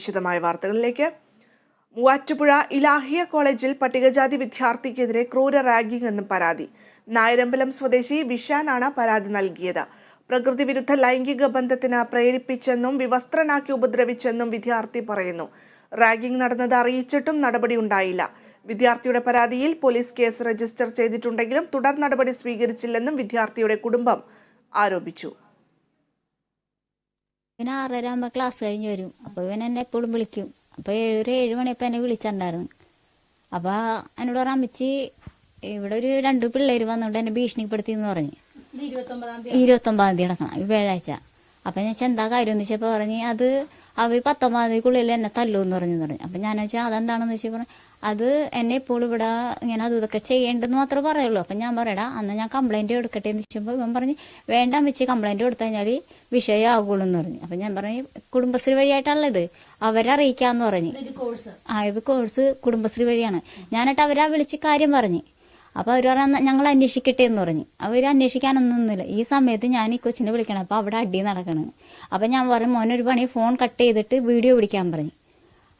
വിശദമായ വാർത്തകളിലേക്ക്. മൂവാറ്റുപുഴ ഇലാഹിയ കോളേജിൽ പട്ടികജാതി വിദ്യാർത്ഥിക്കെതിരെ ക്രൂര റാഗിംഗ് എന്നും പരാതി. നായരമ്പലം സ്വദേശി വിഷാനാണ് പരാതി നൽകിയത്. പ്രകൃതി വിരുദ്ധ ലൈംഗിക ബന്ധത്തിന് പ്രേരിപ്പിച്ചെന്നും വിവസ്ത്രനാക്കി ഉപദ്രവിച്ചെന്നും വിദ്യാർത്ഥി പറയുന്നു. റാഗിംഗ് നടന്നത് അറിയിച്ചിട്ടും നടപടി ഉണ്ടായില്ല. വിദ്യാർത്ഥിയുടെ പരാതിയിൽ പോലീസ് കേസ് രജിസ്റ്റർ ചെയ്തിട്ടുണ്ടെങ്കിലും തുടർ നടപടി സ്വീകരിച്ചില്ലെന്നും വിദ്യാർത്ഥിയുടെ കുടുംബം ആരോപിച്ചു. പിന്നെ ആറര ആകുമ്പോൾ ക്ലാസ് കഴിഞ്ഞ് വരും. അപ്പോൾ ഇവൻ എന്നെ എപ്പോഴും വിളിക്കും. അപ്പോൾ ഏഴ് ഒരു ഏഴ് മണിയപ്പോൾ എന്നെ വിളിച്ചിട്ടുണ്ടായിരുന്നു അപ്പോൾ എന്നോട് പറഞ്ഞ അമ്മച്ചി ഇവിടെ ഒരു രണ്ട് പിള്ളേർ വന്നോണ്ട് എന്നെ ഭീഷണിപ്പെടുത്തി എന്ന് പറഞ്ഞ് ഇരുപത്തൊമ്പതാം തീയതി. അടക്കണം വ്യാഴാഴ്ച. അപ്പം ഞാൻ വെച്ചാൽ എന്താ കാര്യം? എന്ന് വെച്ചപ്പോൾ പറഞ്ഞ് അത് അവർ പത്തൊമ്പതാം തീയതിക്കുള്ളിൽ എന്നെ തല്ലുമെന്ന് പറഞ്ഞു പറഞ്ഞു. അപ്പം ഞാൻ വെച്ചാൽ അതെന്താണെന്ന്? വെച്ചാൽ പറഞ്ഞു അത് എന്നെ ഇപ്പോൾ ഇവിടെ ഇങ്ങനെ അത് ഇതൊക്കെ ചെയ്യേണ്ടെന്ന് മാത്രമേ പറയുള്ളൂ. അപ്പം ഞാൻ പറയടാ അന്ന് ഞാൻ കംപ്ലൈന്റ് കൊടുക്കട്ടെ എന്ന് വെച്ചപ്പോൾ ഇവൻ പറഞ്ഞ് വേണ്ട വെച്ച് കംപ്ലൈന്റ് കൊടുത്തു കഴിഞ്ഞാൽ വിഷയമാകുള്ളൂ എന്ന് പറഞ്ഞു. അപ്പം ഞാൻ പറഞ്ഞു കുടുംബശ്രീ വഴിയായിട്ടാണല്ലോ ഇത്? അവരെ അറിയിക്കാന്ന് പറഞ്ഞു. ആ ഇത് കോഴ്സ് കുടുംബശ്രീ വഴിയാണ്. ഞാനിട്ട് അവരെ വിളിച്ച് കാര്യം പറഞ്ഞു. അപ്പൊ അവർ പറഞ്ഞ ഞങ്ങൾ അന്വേഷിക്കട്ടെ എന്ന് പറഞ്ഞു. അവർ അന്വേഷിക്കാനൊന്നും നിന്നില്ല. ഈ സമയത്ത് ഞാൻ ഈ കൊച്ചിനെ വിളിക്കണം അപ്പൊ അവിടെ അടി നടക്കണം. അപ്പൊ ഞാൻ പറഞ്ഞു മോനൊരു പണി ഫോൺ കട്ട് ചെയ്തിട്ട് വീഡിയോ പിടിക്കാൻ പറഞ്ഞു.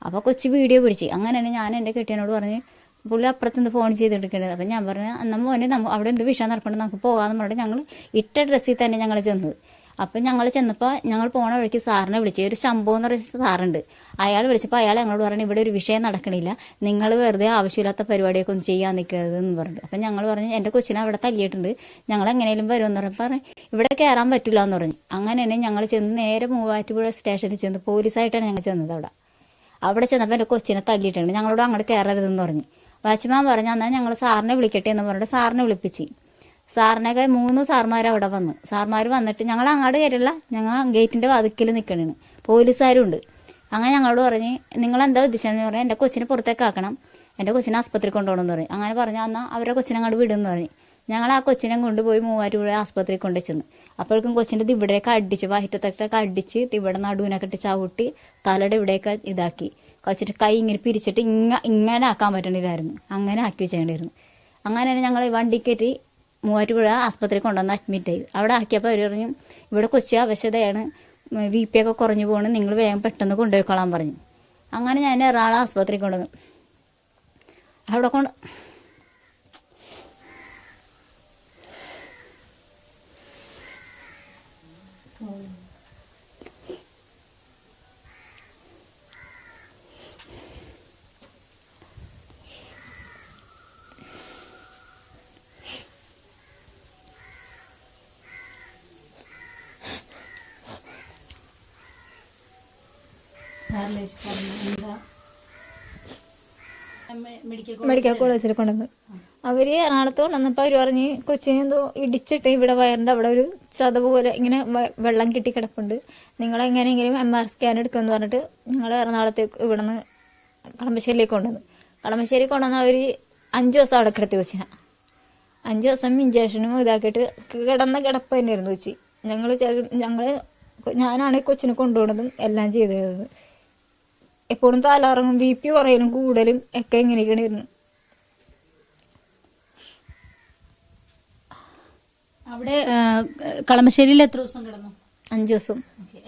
അപ്പൊ കൊച്ചു വീഡിയോ പിടിച്ച്. അങ്ങനെ തന്നെ ഞാൻ എന്റെ കെട്ടിയനോട് പറഞ്ഞ് പുള്ളി അപ്പുറത്തുനിന്ന് ഫോൺ ചെയ്തെടുക്കേണ്ടത് അപ്പൊ ഞാൻ പറഞ്ഞു അന്ന മോനെ നമ്മ അവിടെ എന്ത് വിഷയം നടപ്പുണ്ട്? നമുക്ക് പോകാന്ന് പറഞ്ഞിട്ട് ഞങ്ങൾ ഇട്ട ഡ്രസ്സിൽ തന്നെ ഞങ്ങൾ ചെന്നത്. അപ്പൊ ഞങ്ങൾ ചെന്നപ്പോൾ ഞങ്ങൾ പോണ വഴിക്ക് സാറിനെ വിളിച്ചു ഒരു ശംഭവം എന്ന് പറയുന്ന സാറുണ്ട്. അയാൾ വിളിച്ചപ്പോൾ അയാൾ ഞങ്ങളോട് പറഞ്ഞു ഇവിടെ ഒരു വിഷയം നടക്കണില്ല. നിങ്ങൾ വെറുതെ ആവശ്യമില്ലാത്ത പരിപാടിയൊക്കെ ഒന്നും ചെയ്യാൻ നിൽക്കരുത് എന്ന് പറഞ്ഞു അപ്പം ഞങ്ങൾ പറഞ്ഞു എന്റെ കൊച്ചിനെ അവിടെ തല്ലിയിട്ടുണ്ട്. ഞങ്ങൾ എങ്ങനെയും വരുമെന്ന് പറഞ്ഞപ്പോൾ പറഞ്ഞു. ഇവിടെ കയറാൻ പറ്റില്ല എന്ന് പറഞ്ഞു. അങ്ങനെ തന്നെ ഞങ്ങൾ ചെന്ന് നേരെ മൂവാറ്റുപുഴ സ്റ്റേഷനിൽ ചെന്ന് പോലീസായിട്ടാണ് ഞങ്ങൾ ചെന്നത് അവിടെ. അവിടെ ചെന്നപ്പോൾ എന്റെ കൊച്ചിനെ തല്ലിയിട്ടുണ്ട്. ഞങ്ങളോട് അങ്ങോട്ട് കയറരുതെന്ന് പറഞ്ഞു. വാച്ച്മാൻ പറഞ്ഞു എന്നാൽ ഞങ്ങൾ സാറിനെ വിളിക്കട്ടെ എന്ന് പറഞ്ഞിട്ട് സാറിനെ വിളിപ്പിച്ച്. സാറിനൊക്കെ മൂന്ന് സാർമാർ അവിടെ വന്നു. സാർമാർ വന്നിട്ട് ഞങ്ങൾ അങ്ങോട്ട് കയറില്ല ഞങ്ങൾ ഗേറ്റിന്റെ വാതിക്കൽ നിൽക്കണേണ് പോലീസുകാരും ഉണ്ട് അങ്ങനെ ഞങ്ങളോട് പറഞ്ഞ് നിങ്ങൾ എന്താ ഉദ്ദേശിച്ചെന്ന് പറഞ്ഞാൽ എന്റെ കൊച്ചിനെ പുറത്തേക്ക് ആക്കണം. എന്റെ കൊച്ചിനെ ആസ്പത്രി കൊണ്ടുപോകണമെന്ന് പറഞ്ഞു. അങ്ങനെ പറഞ്ഞാൽ എന്നാൽ അവരെ കൊച്ചിനെ അങ്ങോട്ട് വിടുമെന്ന് പറഞ്ഞു. ഞങ്ങൾ ആ കൊച്ചിനെ കൊണ്ടുപോയി മൂവാറ്റുപുഴ ആസ്പത്രി കൊണ്ടു ചെന്ന് അപ്പോഴേക്കും കൊച്ചിന്റെ ഇവിടേക്ക് അടിച്ച് വയറ്റത്തൊക്കെ അടിച്ച് ഇവിടെ നടുവിനൊക്കെ ഇട്ട് ചവിട്ടി തലയുടെ ഇവിടെയൊക്കെ ഇതാക്കി. കൊച്ചിന്റെ കൈ ഇങ്ങനെ പിരിച്ചിട്ട് ഇങ്ങ ഇങ്ങനെ ആക്കാൻ പറ്റണില്ലായിരുന്നു. അങ്ങനെ ആക്കി വെച്ചേണ്ടിയിരുന്നു അങ്ങനെ ഞങ്ങൾ വണ്ടി കയറ്റി മൂവാറ്റുപുഴ ആസ്പത്രി കൊണ്ടുവന്ന് അഡ്മിറ്റ് ആയി. അവിടെ ആക്കിയപ്പോൾ അവർ പറഞ്ഞു ഇവിടെ കൊച്ചി അവശതയാണ്. ബി പി ഒക്കെ കുറഞ്ഞു പോകണം നിങ്ങൾ വേഗം പെട്ടെന്ന് കൊണ്ടുപോയിക്കോളാൻ പറഞ്ഞു. അങ്ങനെ ഞാൻ എറണാകുളം ആസ്പത്രി കൊണ്ടുവന്നു. അവിടെ കൊണ്ട് മെഡിക്കൽ കോളേജിൽ കൊണ്ടുവന്ന്. അവർ എറണാകുളത്ത് കൊണ്ടുവന്നപ്പോ അവർ പറഞ്ഞ് കൊച്ചിനെ എന്തോ ഇടിച്ചിട്ട് ഇവിടെ വയറിന്റെ അവിടെ ഒരു ചതവ് പോലെ ഇങ്ങനെ വെള്ളം കിട്ടി കിടപ്പുണ്ട്. നിങ്ങൾ എങ്ങനെയെങ്കിലും എം ആർ സ്കാൻ എടുക്കുമെന്ന് പറഞ്ഞിട്ട് ഞങ്ങൾ എറണാകുളത്തേക്ക് നിന്ന് കളമശ്ശേരിയിലേക്ക് കൊണ്ടുവന്നു. കളമശ്ശേരി കൊണ്ടുവന്ന് അവർ അഞ്ചു ദിവസം അവിടെ കിടത്തി കൊച്ചിനെ. അഞ്ചു ദിവസം ഇഞ്ചക്ഷനും ഇതാക്കിയിട്ട് കിടന്ന കിടപ്പ് തന്നെയായിരുന്നു കൊച്ചി. ഞങ്ങൾ ഞങ്ങൾ ഞാനാണ് കൊച്ചിനെ കൊണ്ടുപോകുന്നതും എല്ലാം ചെയ്തത്. എപ്പോഴും തലറങ്ങും ബി പി കുറയലും കൂടലും ഒക്കെ ഇങ്ങനെയൊക്കെയാണ് ഇരുന്നു അവിടെ ആ, കളമശ്ശേരിയിൽ എത്ര ദിവസം കിടന്നു? അഞ്ചു ദിവസം.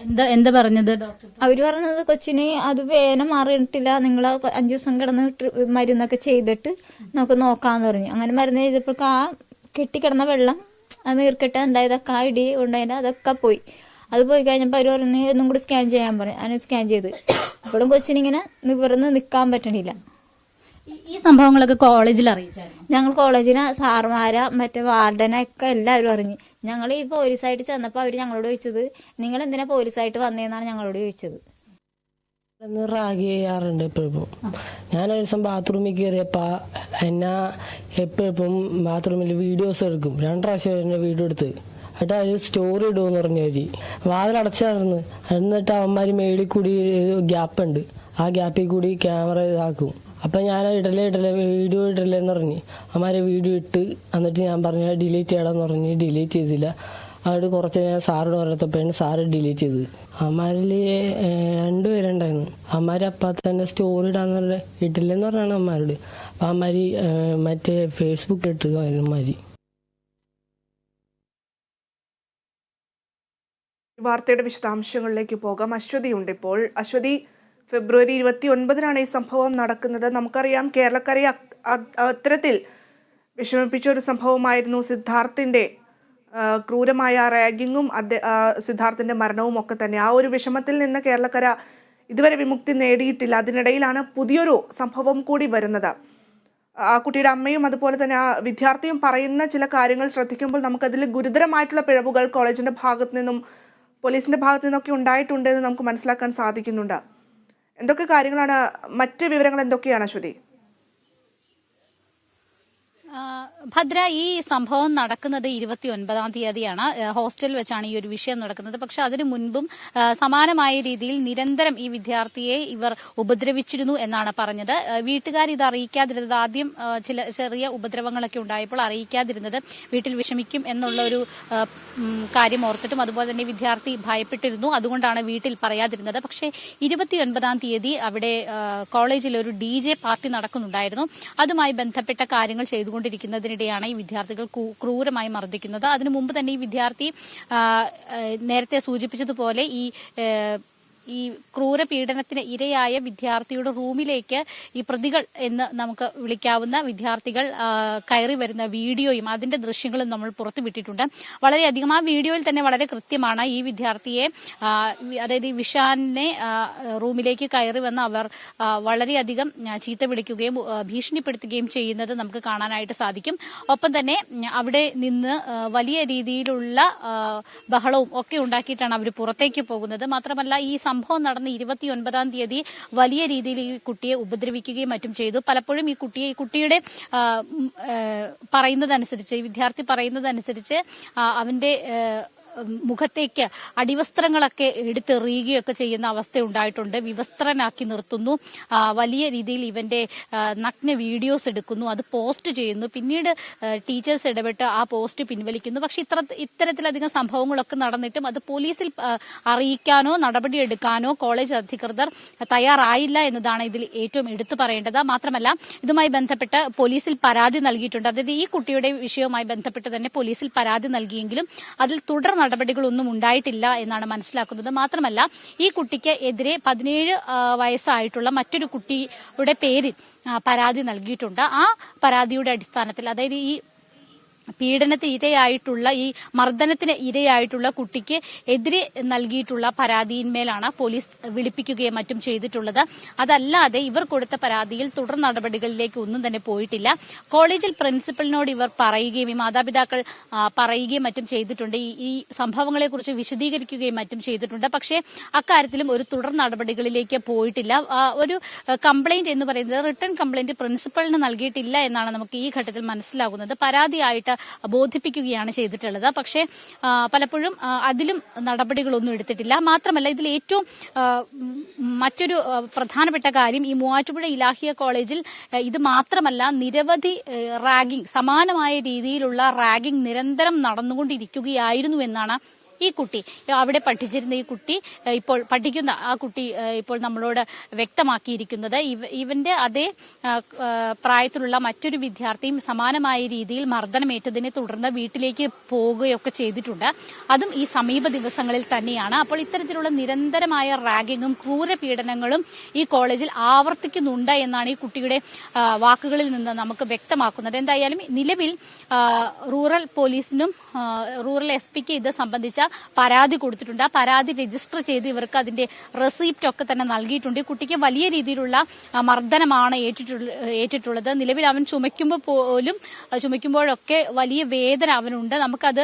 എന്താ എന്താ പറഞ്ഞത് ഡോക്ടർ? അവർ പറഞ്ഞത് കൊച്ചിന് അത് വേന മാറിയിട്ടില്ല നിങ്ങൾ അഞ്ചു ദിവസം കിടന്ന് മരുന്നൊക്കെ ചെയ്തിട്ട് നമുക്ക് നോക്കാന്ന് പറഞ്ഞു. അങ്ങനെ മരുന്ന് ചെയ്തപ്പോൾ ആ കെട്ടിക്കിടന്ന വെള്ളം അത് നീർക്കെട്ട് ഉണ്ടായതൊക്കെ ആ ഇടി ഉണ്ടായത് അതൊക്കെ പോയി. അത് പോയി കഴിഞ്ഞപ്പോൾ അവർ പറഞ്ഞു ഒന്നും കൂടി സ്കാൻ ചെയ്യാൻ പറഞ്ഞു അങ്ങനെ സ്കാൻ ചെയ്ത്. അപ്പോഴും കൊച്ചിനിങ്ങനെ നിവർന്ന് നിൽക്കാൻ പറ്റണില്ല. ഈ- ഈ സംഭവങ്ങളൊക്കെ കോളേജിൽ അറിയിച്ചായിരുന്നു? ഞങ്ങൾ കോളേജിന് സാർമാര മറ്റേ വാർഡനൊക്കെ എല്ലാവരും അറിഞ്ഞു. ഞങ്ങൾ ഈ പോലീസായിട്ട് ചെന്നപ്പോൾ അവർ ഞങ്ങളോട് ചോദിച്ചത് നിങ്ങൾ എന്തിനാ പോലീസായിട്ട് വന്നതെന്നാണ് ഞങ്ങളോട് ചോദിച്ചത്? റാഗി ചെയ്യാറുണ്ട് എപ്പോഴും. ഞാൻ ഒരു ദിവസം ബാത്റൂമിൽ കയറിയപ്പോ എന്നാ എപ്പോഴും ബാത്റൂമിൽ വീഡിയോസ് എടുക്കും. രണ്ട് പ്രാവശ്യം വീഡിയോ എടുത്ത്. എന്നിട്ട് ഒരു സ്റ്റോറി ഇടുമെന്ന് വാതിൽ വാതിലടച്ചായിരുന്നു. എന്നിട്ട് അവന്മാര് മേളിൽ കൂടി ഗ്യാപ്പ് ഉണ്ട്. ആ ഗ്യാപ്പിൽ കൂടി ക്യാമറ ഇതാക്കും. അപ്പൊ ഞാൻ ഇടലേ ഇടലേ വീഡിയോ ഇടലേ എന്ന് പറഞ്ഞ്. അമ്മാരെ വീഡിയോ ഇട്ട് എന്നിട്ട് ഞാൻ പറഞ്ഞു ഡിലീറ്റ് ചെയ്യണമെന്ന് പറഞ്ഞ് ഡിലീറ്റ് ചെയ്തില്ല. അവിടെ കുറച്ച് ഞാൻ സാറിന് പറഞ്ഞപ്പോഴാണ് സാറ് ഡിലീറ്റ് ചെയ്ത്. അമ്മാരിൽ രണ്ടുപേരുണ്ടായിരുന്നു അമ്മാര് അപ്പ തന്നെ സ്റ്റോറി ഇടാന്ന് പറഞ്ഞ ഇട്ടില്ലെന്ന് പറഞ്ഞാണ് അമ്മാരോട് അപ്പൊ അമ്മാര് മറ്റേ ഫേസ്ബുക്ക് ഇട്ടത് അമ്മാര് വാർത്തയുടെ വിശദാംശങ്ങളിലേക്ക് പോകാം. അശ്വതി ഉണ്ട് ഇപ്പോൾ. അശ്വതി ഫെബ്രുവരി ഇരുപത്തി ഒൻപതിനാണ് ഈ സംഭവം നടക്കുന്നത്. നമുക്കറിയാം കേരളക്കരയെ അത്തരത്തിൽ വിഷമിപ്പിച്ച ഒരു സംഭവമായിരുന്നു സിദ്ധാർത്ഥിന്റെ ക്രൂരമായ റാഗിങ്ങും അദ്ദേ സിദ്ധാർത്ഥിന്റെ മരണവും ഒക്കെ തന്നെ. ആ ഒരു വിഷമത്തിൽ നിന്ന് കേരളക്കര ഇതുവരെ വിമുക്തി നേടിയിട്ടില്ല. അതിനിടയിലാണ് പുതിയൊരു സംഭവം കൂടി വരുന്നത്. ആ കുട്ടിയുടെ അമ്മയും അതുപോലെ തന്നെ ആ വിദ്യാർത്ഥിയും പറയുന്ന ചില കാര്യങ്ങൾ ശ്രദ്ധിക്കുമ്പോൾ നമുക്കതിൽ ഗുരുതരമായിട്ടുള്ള പിഴവുകൾ കോളേജിന്റെ ഭാഗത്തു നിന്നും പോലീസിന്റെ ഭാഗത്തു നിന്നൊക്കെ ഉണ്ടായിട്ടുണ്ട് എന്ന് നമുക്ക് മനസ്സിലാക്കാൻ സാധിക്കുന്നുണ്ട്. എന്തൊക്കെ കാര്യങ്ങളാണ് മറ്റ് വിവരങ്ങൾ എന്തൊക്കെയാണ് അശ്വതി? ഭദ്ര ഈ സംഭവം നടക്കുന്നത് ഇരുപത്തി ഒൻപതാം തീയതിയാണ് ഹോസ്റ്റലിൽ വെച്ചാണ് ഈ ഒരു വിഷയം നടക്കുന്നത്. പക്ഷെ അതിനു മുൻപും സമാനമായ രീതിയിൽ നിരന്തരം ഈ വിദ്യാർത്ഥിയെ ഇവർ ഉപദ്രവിച്ചിരുന്നു എന്നാണ് പറഞ്ഞത്. വീട്ടുകാർ ഇത് അറിയിക്കാതിരുന്നത്. ആദ്യം ചില ചെറിയ ഉപദ്രവങ്ങളൊക്കെ ഉണ്ടായപ്പോൾ അറിയിക്കാതിരുന്നത് വീട്ടിൽ വിഷമിക്കും എന്നുള്ള ഒരു കാര്യം ഓർത്തിട്ടും അതുപോലെ തന്നെ വിദ്യാർത്ഥി ഭയപ്പെട്ടിരുന്നു. അതുകൊണ്ടാണ് വീട്ടിൽ പറയാതിരുന്നത്. പക്ഷേ ഇരുപത്തിയൊൻപതാം തീയതി അവിടെ കോളേജിൽ ഒരു ഡി പാർട്ടി നടക്കുന്നുണ്ടായിരുന്നു. അതുമായി ബന്ധപ്പെട്ട കാര്യങ്ങൾ ചെയ്തുകൊണ്ടിരിക്കുന്നതിനിടെയാണ് ഈ വിദ്യാർത്ഥികൾ ക്രൂരമായി മർദ്ദിക്കുന്നത്. അതിനു മുമ്പ് തന്നെ ഈ വിദ്യാർത്ഥി നേരത്തെ സൂചിപ്പിച്ചതുപോലെ ഈ ഈ ക്രൂര പീഡനത്തിന് ഇരയായ വിദ്യാർത്ഥിയുടെ റൂമിലേക്ക് ഈ പ്രതികൾ എന്ന് നമുക്ക് വിളിക്കാവുന്ന വിദ്യാർത്ഥികൾ കയറി വരുന്ന വീഡിയോയും അതിന്റെ ദൃശ്യങ്ങളും നമ്മൾ പുറത്തുവിട്ടിട്ടുണ്ട് വളരെയധികം ആ വീഡിയോയിൽ തന്നെ വളരെ കൃത്യമാണ് ഈ വിദ്യാർത്ഥിയെ അതായത് ഈ വിഷാനിനെ റൂമിലേക്ക് കയറി വന്ന് അവർ വളരെയധികം ചീത്ത വിളിക്കുകയും ഭീഷണിപ്പെടുത്തുകയും ചെയ്യുന്നത് നമുക്ക് കാണാനായിട്ട് സാധിക്കും. ഒപ്പം തന്നെ അവിടെ നിന്ന് വലിയ രീതിയിലുള്ള ബഹളവും ഒക്കെ ഉണ്ടാക്കിയിട്ടാണ് അവർ പുറത്തേക്ക് പോകുന്നത്. മാത്രമല്ല ഈ സംഭവം നടന്ന ഇരുപത്തിയൊൻപതാം തീയതി വലിയ രീതിയിൽ ഈ കുട്ടിയെ ഉപദ്രവിക്കുകയും മറ്റും ചെയ്തു. പലപ്പോഴും ഈ കുട്ടിയെ ഈ കുട്ടിയുടെ പറയുന്നതനുസരിച്ച് ഈ വിദ്യാർത്ഥി പറയുന്നതനുസരിച്ച് അവന്റെ മുഖത്തേക്ക് അടിവസ്ത്രങ്ങളൊക്കെ എടുത്തെറിയുകയൊക്കെ ചെയ്യുന്ന അവസ്ഥ ഉണ്ടായിട്ടുണ്ട്. വിവസ്ത്രനാക്കി നിർത്തുന്നു. വലിയ രീതിയിൽ ഇവന്റെ നഗ്ന വീഡിയോസ് എടുക്കുന്നു. അത് പോസ്റ്റ് ചെയ്യുന്നു. പിന്നീട് ടീച്ചേഴ്സ് ഇടപെട്ട് ആ പോസ്റ്റ് പിൻവലിക്കുന്നു. പക്ഷെ ഇത്ര ഇത്തരത്തിലധികം സംഭവങ്ങളൊക്കെ നടന്നിട്ടും അത് പോലീസിൽ അറിയിക്കാനോ നടപടിയെടുക്കാനോ കോളേജ് അധികൃതർ തയ്യാറായില്ല എന്നതാണ് ഇതിൽ ഏറ്റവും എടുത്തു പറയേണ്ടത്. മാത്രമല്ല ഇതുമായി ബന്ധപ്പെട്ട് പോലീസിൽ പരാതി നൽകിയിട്ടുണ്ട്. അതായത് ഈ കുട്ടിയുടെ വിഷയവുമായി ബന്ധപ്പെട്ട് തന്നെ പോലീസിൽ പരാതി നൽകിയെങ്കിലും അതിൽ തുടർ നടപടികളൊന്നും ഉണ്ടായിട്ടില്ല എന്നാണ് മനസ്സിലാക്കുന്നത്. മാത്രമല്ല ഈ കുട്ടിക്ക് എതിരെ പതിനേഴ് വയസ്സായിട്ടുള്ള മറ്റൊരു കുട്ടിയുടെ പേരിൽ പരാതി നൽകിയിട്ടുണ്ട്. ആ പരാതിയുടെ അടിസ്ഥാനത്തിൽ അതായത് ഈ പീഡനത്തിന് ഇരയായിട്ടുള്ള ഈ മർദ്ദനത്തിന് ഇരയായിട്ടുള്ള കുട്ടിക്ക് എതിരെ നൽകിയിട്ടുള്ള പരാതിയിന്മേലാണ് പോലീസ് വിളിപ്പിക്കുകയും മറ്റും ചെയ്തിട്ടുള്ളത്. അതല്ലാതെ ഇവർ കൊടുത്ത പരാതിയിൽ തുടർ നടപടികളിലേക്ക് ഒന്നും തന്നെ പോയിട്ടില്ല. കോളേജിൽ പ്രിൻസിപ്പലിനോട് ഇവർ പറയുകയും ഈ മാതാപിതാക്കൾ പറയുകയും മറ്റും ചെയ്തിട്ടുണ്ട്. ഈ- സംഭവങ്ങളെക്കുറിച്ച് വിശദീകരിക്കുകയും മറ്റും ചെയ്തിട്ടുണ്ട്. പക്ഷേ അക്കാര്യത്തിലും ഒരു തുടർ നടപടികളിലേക്ക് പോയിട്ടില്ല. ഒരു കംപ്ലൈന്റ് എന്ന് പറയുന്നത് റിട്ടേൺ കംപ്ലൈന്റ് പ്രിൻസിപ്പലിന് നൽകിയിട്ടില്ല എന്നാണ് നമുക്ക് ഈ ഘട്ടത്തിൽ മനസ്സിലാകുന്നത്. പരാതിയായിട്ട് ബോധിപ്പിക്കുകയാണ് ചെയ്തിട്ടുള്ളത്. പക്ഷേ പലപ്പോഴും അതിലും നടപടികളൊന്നും എടുത്തിട്ടില്ല. മാത്രമല്ല ഇതിൽ ഏറ്റവും മറ്റൊരു പ്രധാനപ്പെട്ട കാര്യം ഈ മൂവാറ്റുപുഴ ഇലാഹിയ കോളേജിൽ ഇത് മാത്രമല്ല നിരവധി റാഗിംഗ് സമാനമായ രീതിയിലുള്ള റാഗിംഗ് നിരന്തരം നടന്നുകൊണ്ടിരിക്കുകയായിരുന്നു എന്നാണ് ഈ കുട്ടി അവിടെ പഠിച്ചിരുന്ന ഈ കുട്ടി ഇപ്പോൾ പഠിക്കുന്ന ആ കുട്ടി ഇപ്പോൾ നമ്മളോട് വ്യക്തമാക്കിയിരിക്കുന്നത് ഇവന്റെ അതേ പ്രായത്തിലുള്ള മറ്റൊരു വിദ്യാർത്ഥിയും സമാനമായ രീതിയിൽ മർദ്ദനമേറ്റതിനെ തുടർന്ന് വീട്ടിലേക്ക് പോവുകയൊക്കെ ചെയ്തിട്ടുണ്ട്. അതും ഈ സമീപ ദിവസങ്ങളിൽ തന്നെയാണ്. അപ്പോൾ ഇത്തരത്തിലുള്ള നിരന്തരമായ റാഗിങ്ങും ക്രൂരപീഡനങ്ങളും ഈ കോളേജിൽ ആവർത്തിക്കുന്നുണ്ട് എന്നാണ് ഈ കുട്ടിയുടെ വാക്കുകളിൽ നിന്ന് നമുക്ക് വ്യക്തമാക്കുന്നത്. എന്തായാലും നിലവിൽ റൂറൽ പോലീസിനും റൂറൽ എസ് പിക്ക് ഇത് സംബന്ധിച്ച പരാതി കൊടുത്തിട്ടുണ്ട്. ആ പരാതി രജിസ്റ്റർ ചെയ്ത് ഇവർക്ക് അതിന്റെ റെസീപ്റ്റ് ഒക്കെ തന്നെ നൽകിയിട്ടുണ്ട്. കുട്ടിക്ക് വലിയ രീതിയിലുള്ള മർദ്ദനമാണ് ഏറ്റിട്ടുള്ള ഏറ്റിട്ടുള്ളത്. നിലവിൽ അവൻ ചുമയ്ക്കുമ്പോൾ പോലും ചുമയ്ക്കുമ്പോഴൊക്കെ വലിയ വേദന അവനുണ്ട്. നമുക്കത്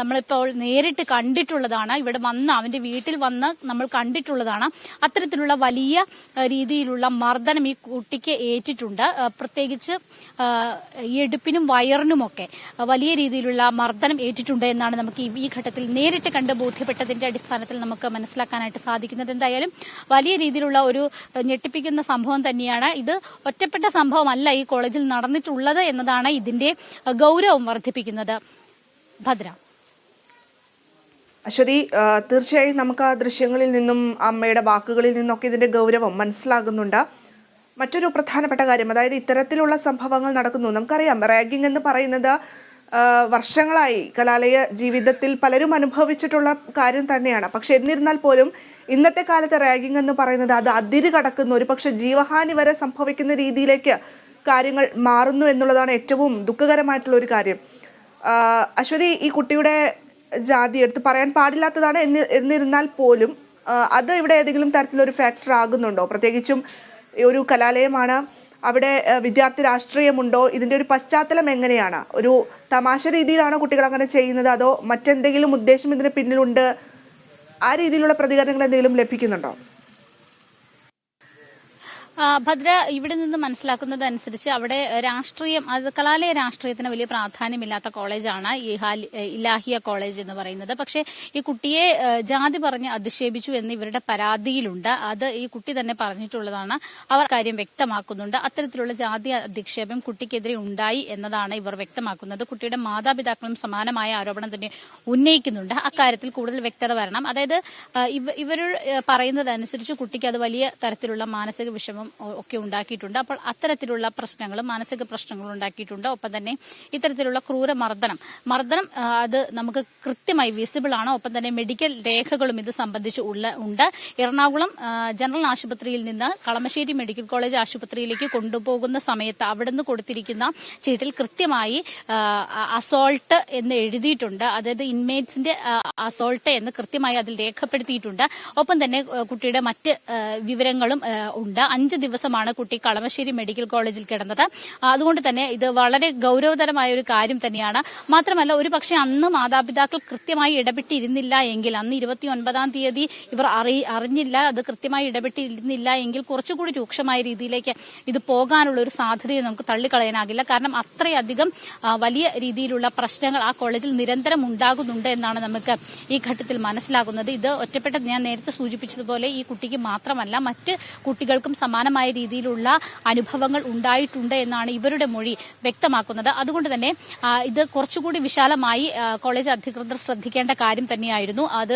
നമ്മളിപ്പോൾ നേരിട്ട് കണ്ടിട്ടുള്ളതാണ്. ഇവിടെ വന്ന് അവന്റെ വീട്ടിൽ വന്ന് നമ്മൾ കണ്ടിട്ടുള്ളതാണ്. അത്തരത്തിലുള്ള വലിയ രീതിയിലുള്ള മർദ്ദനം ഈ കുട്ടിക്ക് ഏറ്റിട്ടുണ്ട്. പ്രത്യേകിച്ച് ഈ എടുപ്പിനും വയറിനുമൊക്കെ വലിയ രീതിയിലുള്ള മർദ്ദനം ഏറ്റിട്ടുണ്ട് എന്നാണ് നമുക്ക് ഈ ഘട്ടത്തിൽ നേരിട്ട് കണ്ട് ബോധ്യപ്പെട്ടതിന്റെ അടിസ്ഥാനത്തിൽ നമുക്ക് മനസ്സിലാക്കാനായിട്ട് സാധിക്കുന്നത് എന്തായാലും വലിയ രീതിയിലുള്ള ഒരു ഞെട്ടിപ്പിക്കുന്ന സംഭവം തന്നെയാണ്. ഇത് ഒറ്റപ്പെട്ട സംഭവമല്ല ഈ കോളേജിൽ നടന്നിട്ടുള്ളത് എന്നതാണ് ഇതിന്റെ ഗൗരവം വർദ്ധിപ്പിക്കുന്നത്. ഭദ്ര. അശ്വതി തീർച്ചയായും നമുക്ക് ആ ദൃശ്യങ്ങളിൽ നിന്നും അമ്മയുടെ വാക്കുകളിൽ നിന്നൊക്കെ ഇതിന്റെ ഗൗരവം മനസ്സിലാകുന്നുണ്ട്. മറ്റൊരു പ്രധാനപ്പെട്ട കാര്യം അതായത് ഇത്തരത്തിലുള്ള സംഭവങ്ങൾ നടക്കുന്നു. നമുക്കറിയാം റാഗിംഗ് എന്ന് പറയുന്നത് വർഷങ്ങളായി കലാലയ ജീവിതത്തിൽ പലരും അനുഭവിച്ചിട്ടുള്ള കാര്യം തന്നെയാണ്. പക്ഷെ എന്നിരുന്നാൽ പോലും ഇന്നത്തെ കാലത്ത് റാഗിംഗ് എന്ന് പറയുന്നത് അത് അതിര് കടക്കുന്നു ഒരു പക്ഷെ ജീവഹാനി വരെ സംഭവിക്കുന്ന രീതിയിലേക്ക് കാര്യങ്ങൾ മാറുന്നു എന്നുള്ളതാണ് ഏറ്റവും ദുഃഖകരമായിട്ടുള്ള ഒരു കാര്യം. അശ്വതി ഈ കുട്ടിയുടെ ജാതി എടുത്ത് പറയാൻ പാടില്ലാത്തതാണ് എന്നി എന്നിരുന്നാൽ പോലും അത് ഇവിടെ ഏതെങ്കിലും തരത്തിലൊരു ഫാക്ടർ ആകുന്നുണ്ടോ? പ്രത്യേകിച്ചും ഒരു കലാലയമാണ് അവിടെ വിദ്യാർത്ഥി രാഷ്ട്രീയമുണ്ടോ? ഇതിന്റെ ഒരു പശ്ചാത്തലം എങ്ങനെയാണ്? ഒരു തമാശ രീതിയിലാണോ കുട്ടികൾ അങ്ങനെ ചെയ്യുന്നത്? അതോ മറ്റെന്തെങ്കിലും ഉദ്ദേശം ഇതിന് പിന്നിലുണ്ട്? ആ രീതിയിലുള്ള പ്രതികരണങ്ങൾ എന്തെങ്കിലും ലഭിക്കുന്നുണ്ടോ? ഭദ്ര ഇവിടെ നിന്ന് മനസ്സിലാക്കുന്നത് അനുസരിച്ച് അവിടെ രാഷ്ട്രീയം അത് കലാലയ രാഷ്ട്രീയത്തിന് വലിയ പ്രാധാന്യമില്ലാത്ത കോളേജാണ് ഈ ഇലാഹിയ കോളേജ് എന്ന് പറയുന്നത്. പക്ഷേ ഈ കുട്ടിയെ ജാതി പറഞ്ഞ് അധിക്ഷേപിച്ചു എന്ന് ഇവരുടെ പരാതിയിലുണ്ട്. അത് ഈ കുട്ടി തന്നെ പറഞ്ഞിട്ടുള്ളതാണ്. അവർ കാര്യം വ്യക്തമാക്കുന്നുണ്ട്. അത്തരത്തിലുള്ള ജാതി അധിക്ഷേപം കുട്ടിക്കെതിരെ ഉണ്ടായി എന്നതാണ് ഇവർ വ്യക്തമാക്കുന്നത്. കുട്ടിയുടെ മാതാപിതാക്കളും സമാനമായ ആരോപണം തന്നെ ഉന്നയിക്കുന്നുണ്ട്. അക്കാര്യത്തിൽ കൂടുതൽ വ്യക്തത വരണം. അതായത് ഇവർ പറയുന്നതനുസരിച്ച് കുട്ടിക്ക് അത് വലിയ തരത്തിലുള്ള മാനസിക വിഷമം ഒക്കെ ഉണ്ടാക്കിയിട്ടുണ്ട്. അപ്പോൾ അത്തരത്തിലുള്ള പ്രശ്നങ്ങൾ മാനസിക പ്രശ്നങ്ങൾ ഉണ്ടാക്കിയിട്ടുണ്ട്. ഒപ്പം തന്നെ ഇത്തരത്തിലുള്ള ക്രൂര മർദ്ദനം മർദ്ദനം അത് നമുക്ക് കൃത്യമായി വിസിബിൾ ആണ്. ഒപ്പം തന്നെ മെഡിക്കൽ രേഖകളും ഇത് സംബന്ധിച്ച് ഉള്ള ഉണ്ട്. എറണാകുളം ജനറൽ ആശുപത്രിയിൽ നിന്ന് കളമശ്ശേരി മെഡിക്കൽ കോളേജ് ആശുപത്രിയിലേക്ക് കൊണ്ടുപോകുന്ന സമയത്ത് അവിടുന്ന് കൊടുത്തിരിക്കുന്ന ചീട്ടിൽ കൃത്യമായി അസോൾട്ട് എന്ന് എഴുതിയിട്ടുണ്ട്. അതായത് ഇൻമേറ്റ്സിന്റെ അസോൾട്ട് എന്ന് കൃത്യമായി അതിൽ രേഖപ്പെടുത്തിയിട്ടുണ്ട്. ഒപ്പം തന്നെ കുട്ടിയുടെ മറ്റ് വിവരങ്ങളും ഉണ്ട്. അഞ്ച് ദിവസമാണ് കുട്ടി കളമശ്ശേരി മെഡിക്കൽ കോളേജിൽ കിടന്നത്. അതുകൊണ്ട് തന്നെ ഇത് വളരെ ഗൌരവതരമായ ഒരു കാര്യം തന്നെയാണ്. മാത്രമല്ല ഒരു പക്ഷേ അന്ന് മാതാപിതാക്കൾ കൃത്യമായി ഇടപെട്ടിരുന്നില്ല എങ്കിൽ അന്ന് ഇരുപത്തി ഒൻപതാം തീയതി ഇവർ അറി അറിഞ്ഞില്ല അത് കൃത്യമായി ഇടപെട്ടിരുന്നില്ല എങ്കിൽ കുറച്ചുകൂടി രൂക്ഷമായ രീതിയിലേക്ക് ഇത് പോകാനുള്ള ഒരു സാധ്യതയെ നമുക്ക് തള്ളിക്കളയാനാകില്ല. കാരണം അത്രയധികം വലിയ രീതിയിലുള്ള പ്രശ്നങ്ങൾ ആ കോളേജിൽ നിരന്തരം ഉണ്ടാകുന്നുണ്ട് എന്നാണ് നമുക്ക് ഈ ഘട്ടത്തിൽ മനസ്സിലാകുന്നത്. ഇത് ഒറ്റപ്പെട്ട ഞാൻ നേരത്തെ സൂചിപ്പിച്ചതുപോലെ ഈ കുട്ടിക്ക് മാത്രമല്ല മറ്റ് കുട്ടികൾക്കും സമാനമായ രീതിയിലുള്ള അനുഭവങ്ങൾ ഉണ്ടായിട്ടുണ്ട് എന്നാണ് ഇവരുടെ മൊഴി വ്യക്തമാക്കുന്നത്. അതുകൊണ്ട് തന്നെ ഇത് കുറച്ചുകൂടി വിശാലമായി കോളേജ് അധികൃതർ ശ്രദ്ധിക്കേണ്ട കാര്യം തന്നെയായിരുന്നു. അത്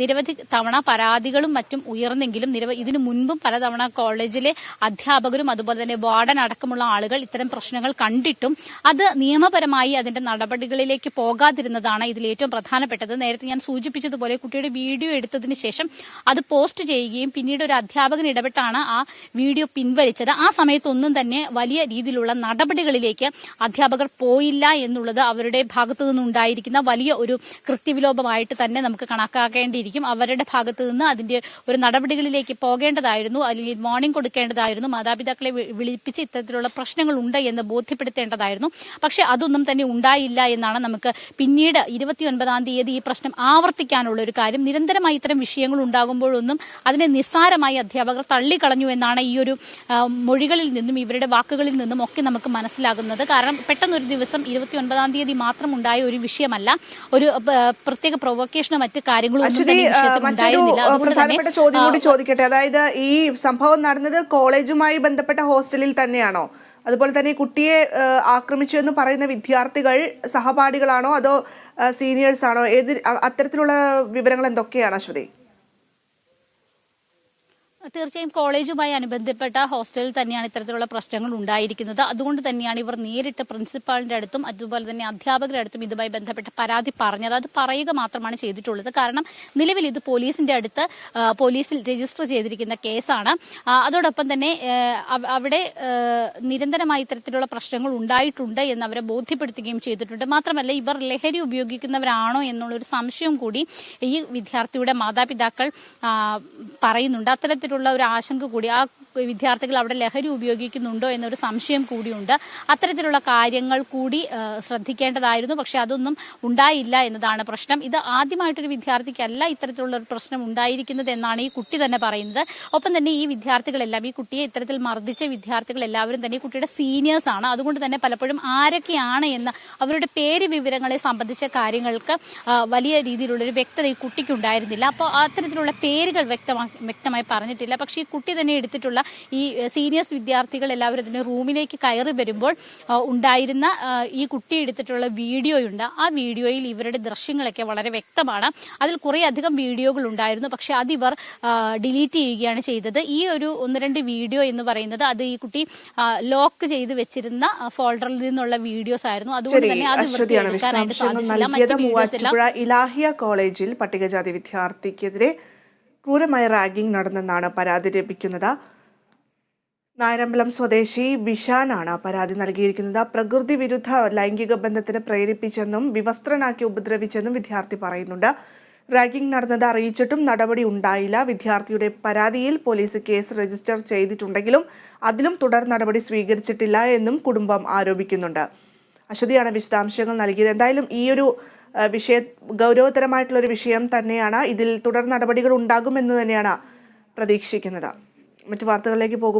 നിരവധി തവണ പരാതികളും മറ്റും ഉയർന്നെങ്കിലും ഇതിനു മുൻപും പലതവണ കോളേജിലെ അധ്യാപകരും അതുപോലെ തന്നെ വാർഡൻ അടക്കമുള്ള ആളുകൾ ഇത്തരം പ്രശ്നങ്ങൾ കണ്ടിട്ടും അത് നിയമപരമായി അതിന്റെ നടപടികളിലേക്ക് പോകാതിരുന്നതാണ് ഇതിൽ ഏറ്റവും പ്രധാനപ്പെട്ടത്. നേരത്തെ ഞാൻ സൂചിപ്പിച്ചതുപോലെ കുട്ടിയുടെ വീഡിയോ എടുത്തതിന് ശേഷം അത് പോസ്റ്റ് ചെയ്യുകയും പിന്നീട് ഒരു അധ്യാപകൻ ഇടപെട്ടാണ് ആ വീഡിയോ പിൻവലിച്ചത്. ആ സമയത്തൊന്നും തന്നെ വലിയ രീതിയിലുള്ള നടപടികളിലേക്ക് അധ്യാപകർ പോയില്ല എന്നുള്ളത് അവരുടെ ഭാഗത്തു നിന്നുണ്ടായിരിക്കുന്ന വലിയ ഒരു കൃത്യവിലോപമായിട്ട് തന്നെ നമുക്ക് കണക്കാക്കേണ്ടിയിരിക്കും. അവരുടെ ഭാഗത്തു നിന്ന് അതിന്റെ ഒരു നടപടികളിലേക്ക് പോകേണ്ടതായിരുന്നു. അല്ലെങ്കിൽ വാർണിംഗ് കൊടുക്കേണ്ടതായിരുന്നു. മാതാപിതാക്കളെ വിളിപ്പിച്ച് ഇത്തരത്തിലുള്ള പ്രശ്നങ്ങൾ ഉണ്ട് എന്ന് ബോധ്യപ്പെടുത്തേണ്ടതായിരുന്നു. പക്ഷെ അതൊന്നും തന്നെ ഉണ്ടായില്ല എന്നാണ് നമുക്ക് പിന്നീട് ഇരുപത്തിയൊൻപതാം തീയതി ഈ പ്രശ്നം ആവർത്തിക്കാനുള്ള ഒരു കാര്യം. നിരന്തരമായി ഇത്തരം വിഷയങ്ങൾ ഉണ്ടാകുമ്പോഴൊന്നും അതിനെ നിസ്സാരമായി അധ്യാപകർ തള്ളിക്കളഞ്ഞു എന്നാണ് ഈ ഒരു മൊഴികളിൽ നിന്നും ഇവരുടെ വാക്കുകളിൽ നിന്നും ഒക്കെ നമുക്ക് മനസ്സിലാകുന്നത്. കാരണം പെട്ടെന്ന് ദിവസം ദിവസം ഇരുപത്തിയൊൻപതാം തീയതി മാത്രം ഉണ്ടായ ഒരു വിഷയമല്ല. ഒരു പ്രത്യേക പ്രൊവക്കേഷനോ മറ്റു കാര്യങ്ങളോ മറ്റൊരു പ്രധാനപ്പെട്ട ചോദ്യം കൂടി ചോദിക്കട്ടെ. അതായത് ഈ സംഭവം നടന്നത് കോളേജുമായി ബന്ധപ്പെട്ട ഹോസ്റ്റലിൽ തന്നെയാണോ? അതുപോലെ തന്നെ കുട്ടിയെ ആക്രമിച്ചു എന്ന് പറയുന്ന വിദ്യാർത്ഥികൾ സഹപാഠികളാണോ? അതോ സീനിയേഴ്സ് ആണോ ഏത് അത്തരത്തിലുള്ള വിവരങ്ങൾ എന്തൊക്കെയാണ് അശ്വതി? തീർച്ചയായും കോളേജുമായി അനുബന്ധപ്പെട്ട ഹോസ്റ്റലിൽ തന്നെയാണ് ഇത്തരത്തിലുള്ള പ്രശ്നങ്ങൾ ഉണ്ടായിരിക്കുന്നത്. അതുകൊണ്ട് തന്നെയാണ് ഇവർ നേരിട്ട് പ്രിൻസിപ്പാളിന്റെ അടുത്തും അതുപോലെ തന്നെ അധ്യാപകരുടെ അടുത്തും ഇതുമായി ബന്ധപ്പെട്ട പരാതി പറഞ്ഞത്. അത് പറയുക മാത്രമാണ് ചെയ്തിട്ടുള്ളത്. കാരണം നിലവിൽ ഇത് പോലീസിന്റെ അടുത്ത് പോലീസിൽ രജിസ്റ്റർ ചെയ്തിരിക്കുന്ന കേസാണ്. അതോടൊപ്പം തന്നെ അവിടെ നിരന്തരമായി ഇത്തരത്തിലുള്ള പ്രശ്നങ്ങൾ ഉണ്ടായിട്ടുണ്ട് എന്ന് അവരെ ബോധ്യപ്പെടുത്തുകയും ചെയ്തിട്ടുണ്ട്. മാത്രമല്ല ഇവർ ലഹരി ഉപയോഗിക്കുന്നവരാണോ എന്നുള്ളൊരു സംശയം കൂടി ഈ വിദ്യാർത്ഥിയുടെ മാതാപിതാക്കൾ പറയുന്നുണ്ട്. അത്തരത്തിലുള്ള ഒരു ആശങ്ക കൂടി ആ വിദ്യാർത്ഥികൾ അവിടെ ലഹരി ഉപയോഗിക്കുന്നുണ്ടോ എന്നൊരു സംശയം കൂടിയുണ്ട്. അത്തരത്തിലുള്ള കാര്യങ്ങൾ കൂടി ശ്രദ്ധിക്കേണ്ടതായിരുന്നു. പക്ഷെ അതൊന്നും ഉണ്ടായില്ല എന്നതാണ് പ്രശ്നം. ഇത് ആദ്യമായിട്ടൊരു വിദ്യാർത്ഥിക്കല്ല ഇത്തരത്തിലുള്ള ഒരു പ്രശ്നം ഉണ്ടായിരിക്കുന്നത് എന്നാണ് ഈ കുട്ടി തന്നെ പറയുന്നത്. ഒപ്പം തന്നെ ഈ വിദ്യാർത്ഥികളെല്ലാം ഈ കുട്ടിയെ ഇത്തരത്തിൽ മർദ്ദിച്ച വിദ്യാർത്ഥികൾ എല്ലാവരും തന്നെ കുട്ടിയുടെ സീനിയേഴ്സ് ആണ്. അതുകൊണ്ട് തന്നെ പലപ്പോഴും ആരൊക്കെയാണ് എന്ന് അവരുടെ പേര് വിവരങ്ങളെ സംബന്ധിച്ച കാര്യങ്ങൾക്ക് വലിയ രീതിയിലുള്ള ഒരു വ്യക്തത ഈ കുട്ടിക്ക് ഉണ്ടായിരുന്നില്ല അപ്പോൾ അത്തരത്തിലുള്ള പേരുകൾ വ്യക്തമാ വ്യക്തമായി പറഞ്ഞിട്ടില്ല. പക്ഷേ ഈ കുട്ടി തന്നെ എടുത്തിട്ടുള്ള ഈ സീനിയേഴ്സ് വിദ്യാർത്ഥികൾ എല്ലാവരും ഇതിന്റെ റൂമിലേക്ക് കയറി വരുമ്പോൾ ഉണ്ടായിരുന്ന ഈ കുട്ടി എടുത്തിട്ടുള്ള വീഡിയോയുണ്ട്. ആ വീഡിയോയിൽ ഇവരുടെ ദൃശ്യങ്ങളൊക്കെ വളരെ വ്യക്തമാണ്. അതിൽ കുറേ അധികം വീഡിയോകൾ ഉണ്ടായിരുന്നു. പക്ഷെ അതിവർ ഡിലീറ്റ് ചെയ്യുകയാണ് ചെയ്തത്. ഈ ഒരു ഒന്ന് രണ്ട് വീഡിയോ എന്ന് പറയുന്നത് അത് ഈ കുട്ടി ലോക്ക് ചെയ്ത് വെച്ചിരുന്ന ഫോൾഡറിൽ നിന്നുള്ള വീഡിയോസ് ആയിരുന്നു. അതുകൊണ്ട് തന്നെ അത് സാധിച്ചില്ല. ഇലാഹിയ കോളേജിൽ പട്ടികജാതി വിദ്യാർത്ഥിക്കെതിരെ ക്രൂരമായ റാഗിംഗ് നടന്നെന്നാണ് പരാതി ലഭിക്കുന്നത്. നായരമ്പലം സ്വദേശി വിഷാനാണ് പരാതി നൽകിയിരിക്കുന്നത്. പ്രകൃതി വിരുദ്ധ ലൈംഗിക ബന്ധത്തിന് പ്രേരിപ്പിച്ചെന്നും വിവസ്ത്രനാക്കി ഉപദ്രവിച്ചെന്നും വിദ്യാർത്ഥി പറയുന്നുണ്ട്. റാഗിംഗ് നടന്നത് അറിയിച്ചിട്ടും നടപടി ഉണ്ടായില്ല. വിദ്യാർത്ഥിയുടെ പരാതിയിൽ പോലീസ് കേസ് രജിസ്റ്റർ ചെയ്തിട്ടുണ്ടെങ്കിലും അതിലും തുടർ നടപടി സ്വീകരിച്ചിട്ടില്ല എന്നും കുടുംബം ആരോപിക്കുന്നുണ്ട്. അശ്വതിയാണ് വിശദാംശങ്ങൾ നൽകിയത്. എന്തായാലും ഈ ഒരു വിഷയ ഗൗരവതരമായിട്ടുള്ള ഒരു വിഷയം തന്നെയാണ്. ഇതിൽ തുടർ നടപടികൾ ഉണ്ടാകുമെന്ന് തന്നെയാണ് പ്രതീക്ഷിക്കുന്നത്. മറ്റു വാർത്തകളിലേക്ക് പോകും.